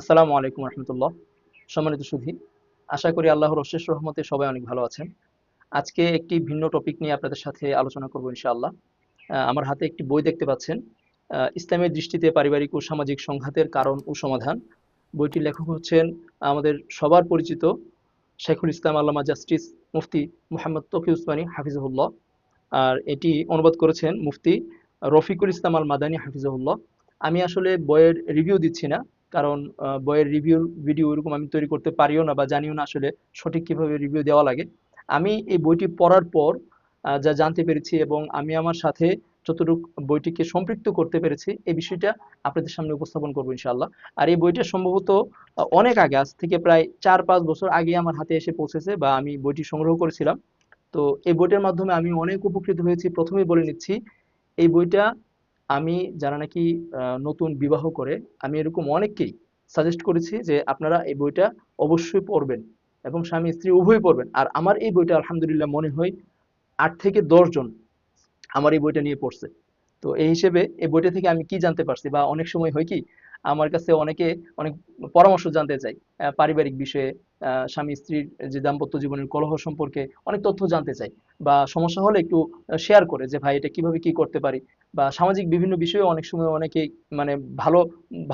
আসসালামু আলাইকুম রহমতুল্লাহ। সম্মানিত সুধী, আশা করি আল্লাহর অশেষ রহমতে সবাই অনেক ভালো আছেন। আজকে একটি ভিন্ন টপিক নিয়ে আপনাদের সাথে আলোচনা করব ইনশাআল্লাহ। আমার হাতে একটি বই দেখতে পাচ্ছেন। ইসলামের দৃষ্টিতে পারিবারিক ও সামাজিক সংঘাতের কারণ ও সমাধান। বইটির লেখক হচ্ছেন আমাদের সবার পরিচিত শেখুল ইসলাম আল্লামা জাস্টিস মুফতি মোহাম্মদ তকি উসমানী, হাফিজহুল্লাহ। আর এটি অনুবাদ করেছেন মুফতি রফিকুল ইসলাম আল মাদানী হাফিজহুল্লাহ। আমি আসলে বইয়ের রিভিউ দিচ্ছি না। কারণ বইয়ের রিভিউ ভিডিও এরকম আমি তৈরি করতে পারিও না বা জানিও না আসলে সঠিক কীভাবে রিভিউ দেওয়া লাগে। আমি এই বইটি পড়ার পর যা জানতে পেরেছি এবং আমি আমার সাথে যতটুকু বইটিকে সম্পৃক্ত করতে পেরেছি, এই বিষয়টা আপনাদের সামনে উপস্থাপন করব ইনশাল্লাহ আর এই বইটা সম্ভবত অনেক আগে, আজ থেকে প্রায় চার পাঁচ বছর আগে আমার হাতে এসে পৌঁছেছে বা আমি বইটি সংগ্রহ করেছিলাম। তো এই বইটার মাধ্যমে আমি অনেক উপকৃত হয়েছি। প্রথমেই বলে নিচ্ছি, এই বইটা আমি যারা নাকি নতুন বিবাহ করে, আমি এরকম অনেককেই সাজেস্ট করেছি যে আপনারা এই বইটা অবশ্যই পড়বেন এবং স্বামী স্ত্রী উভয়ই পড়বেন। আর আমার এই বইটা আলহামদুলিল্লাহ মনে হয় আট থেকে দশ জন আমার এই বইটা নিয়ে পড়ছে। তো এই হিসেবে এই বইটা থেকে আমি কি জানতে পারছি বা অনেক সময় হয় কি আমার কাছে অনেকে অনেক পরামর্শ জানতে চাই। পারিবারিক বিষয়ে স্বামী স্ত্রীর যে দাম্পত্য জীবনের কলহ সম্পর্কে অনেক তথ্য জানতে চাই বা সমস্যা হলে একটু শেয়ার করে যে, ভাই, এটা কীভাবে কি করতে পারি? বা সামাজিক বিভিন্ন বিষয়ে অনেক সময় অনেকে মানে ভালো,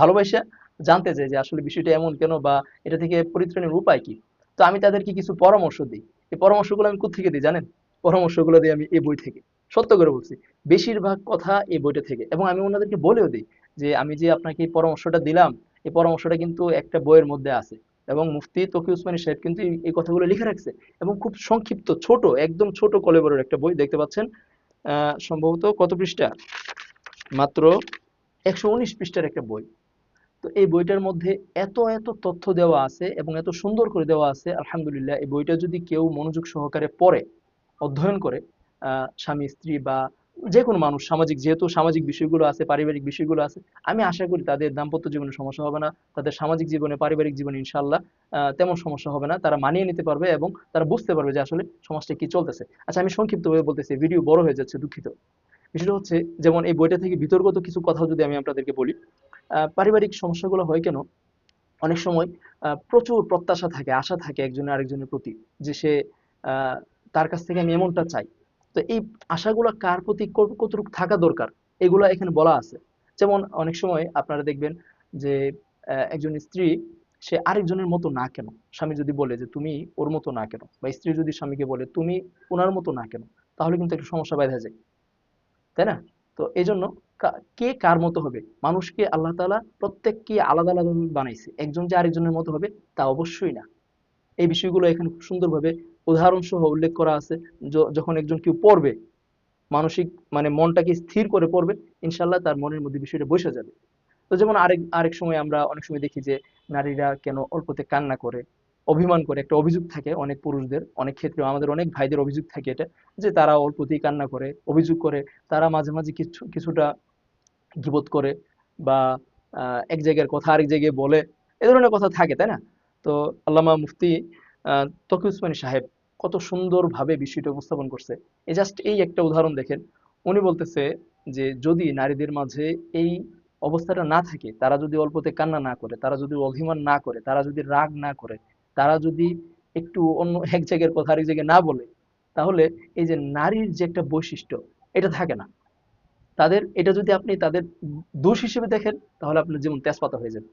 ভালোবাসা জানতে চায় যে, আসলে বিষয়টা এমন কেন বা এটা থেকে পরিত্রাণের উপায় কি? তো আমি তাদেরকে কিছু পরামর্শ দিই। এই পরামর্শগুলো আমি কোত্থেকে দিই জানেন? পরামর্শগুলো দিই আমি এই বই থেকে। সত্য করে বলছি, বেশিরভাগ কথা এই বইটা থেকে এবং আমি ওনাদেরকে বলেও দিই যে আমি যে আপনাকে এই পরামর্শটা দিলাম, এই পরামর্শটা কিন্তু একটা বইয়ের মধ্যে আছে। এবং মুফতি তকি উসমানী সাহেব কিন্তু এই- কথাগুলো লিখে রাখছে এবং খুব সংক্ষিপ্ত, ছোট, একদম ছোট কলেবরের একটা বই দেখতে পাচ্ছেন। সম্ভবত কত পৃষ্ঠা? মাত্র একশো উনিশ পৃষ্ঠার একটা বই। তো এই বইটার মধ্যে এত এত তথ্য দেওয়া আছে এবং এত সুন্দর করে দেওয়া আছে, আলহামদুলিল্লাহ, এই বইটা যদি কেউ মনোযোগ সহকারে পড়ে, অধ্যয়ন করে স্বামী, স্ত্রী বা যে কোনো মানুষ, সামাজিক, যেহেতু সামাজিক বিষয়গুলো আছে, পারিবারিক বিষয়গুলো আছে, আমি আশা করি তাদের দাম্পত্য জীবনে সমস্যা হবে না, তাদের সামাজিক জীবনে, পারিবারিক জীবনে ইনশাল্লাহ তেমন সমস্যা হবে না, তারা মানিয়ে নিতে পারবে এবং তারা বুঝতে পারবে যে আসলে সমাজটা কি চলতেছে। আচ্ছা আমি সংক্ষিপ্তভাবে বলতেছি ভিডিও বড় হয়ে যাচ্ছে, দুঃখিত। বিষয়টা হচ্ছে, যেমন এই বইটা থেকে বিতর্কত কিছু কথা যদি আমি আপনাদেরকে বলি পারিবারিক সমস্যাগুলো হয় কেন? অনেক সময় প্রচুর প্রত্যাশা থাকে, আশা থাকে একজনের আরেকজনের প্রতি যে সে তার কাছ থেকে আমি এমনটা চাই। তো এই আশাগুলো কার প্রতি কতটুকু থাকা দরকার? এগুলো এখানে বলা আছে। যেমন অনেক সময় আপনারা দেখবেন যে একজন স্ত্রী, সে আরেকজনের মতো না কেন? স্বামী যদি বলে যে, তুমি ওর মতো না কেন? বা স্ত্রী যদি স্বামীকে বলে, তুমি ওনার মতো না কেন? তাহলে কিন্তু একটা সমস্যা বেঁধে যায়। তাই না? তো এই জন্য কে কার মতো হবে? মানুষকে আল্লাহ তাআলা প্রত্যেককে আলাদা আলাদা বানাইছে। একজন যে আরেকজনের মতো হবে, তা অবশ্যই না। এই বিষয়গুলো এখানে খুব সুন্দরভাবে উদাহরণ সহ উল্লেখ করা আছে যখন একজন কেউ পড়বে, মানসিক মানে মনটাকে স্থির করে পড়বে ইনশাল্লাহ তার মনের মধ্যে বিষয়টা বসে যাবে। তো যেমন আরেক আরেক সময় আমরা অনেক সময় দেখি যে, নারীরা কেন অল্পতে কান্না করে, অভিমান করে, একটা অভিযোগ থাকে অনেক পুরুষদের, অনেক ক্ষেত্রে আমাদের অনেক ভাইদের অভিযোগ থাকে এটা, যে তারা অল্পতেই কান্না করে, অভিযোগ করে, তারা মাঝে মাঝে কিছু, কিছুটা গীবত করে বা এক জায়গার কথা আরেক জায়গায় বলে, এ ধরনের কথা থাকে, তাই না? তো আল্লামা মুফতি তকি উসমানী সাহেব কত সুন্দরভাবে বিষয়টা উপস্থাপন করছে। এই জাস্ট এই একটা উদাহরণ দেখেন। উনি বলতেছে যে, যদি নারীদের মাঝে এই অবস্থাটা না থাকে, তারা যদি অল্পতে কান্না না করে, তারা যদি অভিমান না করে, তারা যদি রাগ না করে, তারা যদি একটু অন্য এক জায়গার কথা আরেক জায়গায় না বলে, তাহলে এই যে নারীর যে একটা বৈশিষ্ট্য, এটা থাকে না। তাদের, এটা যদি আপনি তাদের দোষ হিসেবে দেখেন, তাহলে আপনার জীবন তেজপাতা হয়ে যাবে।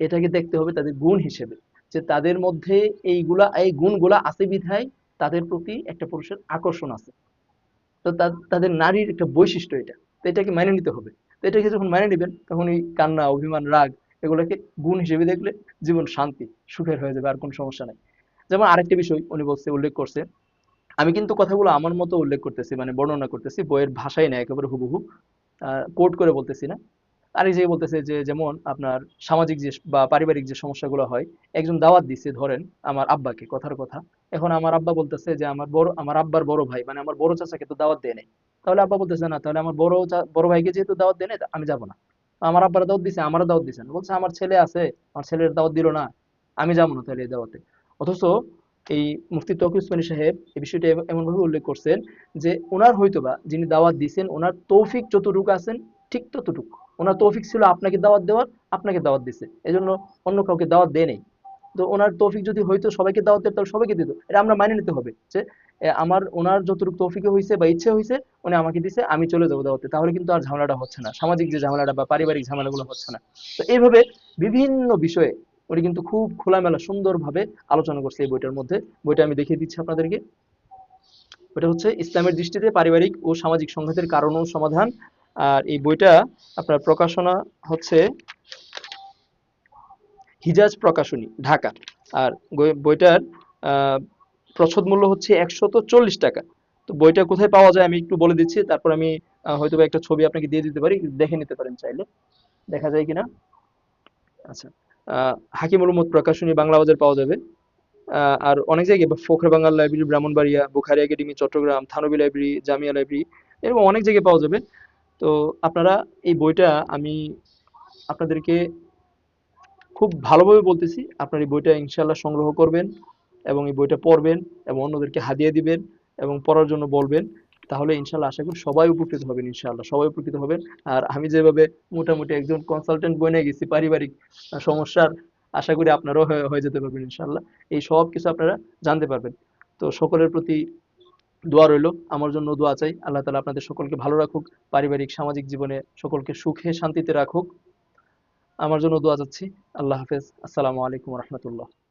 এটাকে দেখতে হবে তাদের গুণ হিসেবে। যে তাদের মধ্যে এইগুলা, এই গুণগুলা আছে বিধায় তাদের প্রতি একটা পুরুষের আকর্ষণ আছে। তো তাদের নারীর একটা বৈশিষ্ট্য এটা। তো এটাকে মেনে নিতে হবে। তো এটাকে যখন মেনে নেবেন, তখন এই কান্না, অভিমান, রাগ এগুলোকে গুণ হিসেবে দেখলে জীবন শান্তি, সুখের হয়ে যাবে, আর কোনো সমস্যা নাই। যেমন আরেকটা বিষয় উনি বলছে, উল্লেখ করছে, আমি কিন্তু কথাগুলো আমার মতো উল্লেখ করতেছি মানে বর্ণনা করতেছি, বইয়ের ভাষায় না একেবারে হুবহু কোট করে বলতেছি না। আর এই যে বলতেছে যে, যেমন আপনার সামাজিক যে বা পারিবারিক যে সমস্যাগুলো হয়, একজন দাওয়াত দিছে, ধরেন আমার আব্বাকে, কথার কথা। এখন আমার আব্বা বলতেছে যে, আমার বড়, আমার আব্বার বড় ভাই মানে আমার বড় চাচাকে তো দাওয়াত দেয় নাই। তাহলে আব্বা বলতেছে, না, তাহলে আমার বড় বড় ভাইকে যেহেতু দাওয়াত দেয় নাই আমি যাব না। আমার আব্বার দাওয়াত দিছে, আমারও দাওয়াত দিছে না। বলছে, আমার ছেলে আছে, আমার ছেলের দাওয়াত দিল না, আমি যাব না তাহলে এই দাওয়াতে। অথচ এই মুফতি তকি উসমানী সাহেব এই বিষয়টা এমন ভাবে উল্লেখ করছেন যে ওনার হয়তোবা যিনি দাওয়াত দিছেন ওনার তৌফিক যতটুকু আছেন ঠিক ততটুকু। ওনার তৌফিক ছিল আপনাকে দাওয়াত দেওয়ার, আপনাকে দাওয়াত দিছে। এজন্য অন্য কাউকে দাওয়াত দেয় নেই। তো ওনার তৌফিক যদি হয়তো সবাইকে দাওয়াত দিত তাহলে সবাইকে দিত। এটা আমরা মানিয়ে নিতে হবে যে আমার, ওনার যতটুকু তৌফিকে হয়েছে বা ইচ্ছে হয়েছে উনি আমাকে দিছে, আমি চলে যাব দাওয়াতে। তাহলে কিন্তু আর ঝামেলাটা হচ্ছে না। সামাজিক যে ঝামেলাটা বা পারিবারিক ঝামেলাগুলো হচ্ছে না। তো এইভাবে বিভিন্ন বিষয়ে উনি কিন্তু খুব খোলামেলা, সুন্দরভাবে আলোচনা করছে এই বইটার মধ্যে। বইটা আমি দেখিয়ে দিচ্ছি আপনাদেরকে। ওটা হচ্ছে ইসলামের দৃষ্টিতে পারিবারিক ও সামাজিক সংঘাতের কারণ ও সমাধান। আর এই বইটা আপনার প্রকাশনা হচ্ছে হিজাজ প্রকাশনী, ঢাকা। আর বইটার প্রচ্ছদ মূল্য হচ্ছে একশত চল্লিশ টাকা। তো বইটা কোথায় পাওয়া যায় আমি একটু বলে দিচ্ছি, তারপর আমি হয়তো একটা ছবি আপনাকে দিয়ে দিতে পারি, দেখে নিতে পারেন চাইলে। দেখা যায় কিনা? আচ্ছা হাকিমুল উম্মত প্রকাশনী বাংলা বাজার পাওয়া যাবে। আর অনেক জায়গায় Fakhre Bangla library, Brahmanbaria, Bukhari academy, Chattogram, Thanvi library, Jamia library, এরকম অনেক জায়গায় পাওয়া যাবে। তো আপনারা এই বইটা আমি আপনাদেরকে খুব ভালোভাবে বলতেছি। আপনার এই বইটা ইনশাল্লাহ সংগ্রহ করবেন এবং এই বইটা পড়বেন এবং অন্যদেরকে হাদিয়া দিবেন এবং পড়ার জন্য বলবেন। তাহলে ইনশাল্লাহ আশা করি সবাই উপকৃত হবেন ইনশাল্লাহ সবাই উপকৃত হবেন। আর আমি যেভাবে মোটামুটি একজন কনসালটেন্ট বনে গেছি, পারিবারিক সমস্যার, আশা করি আপনারাও হয়ে হয়ে যেতে পারবেন ইনশাল্লাহ এই সব কিছু আপনারা জানতে পারবেন। তো সকলের প্রতি দোয়া রইল। আমার জন্য দোয়া চাই। আল্লাহ তালা আপনাদের সকলকে ভালো রাখুক, পারিবারিক, সামাজিক জীবনে সকলকে সুখে শান্তিতে রাখুক। আমার জন্য দোয়া চাচ্ছি। আল্লাহ হাফেজ। আসসালামু আলাইকুম রহমতুল্লাহ।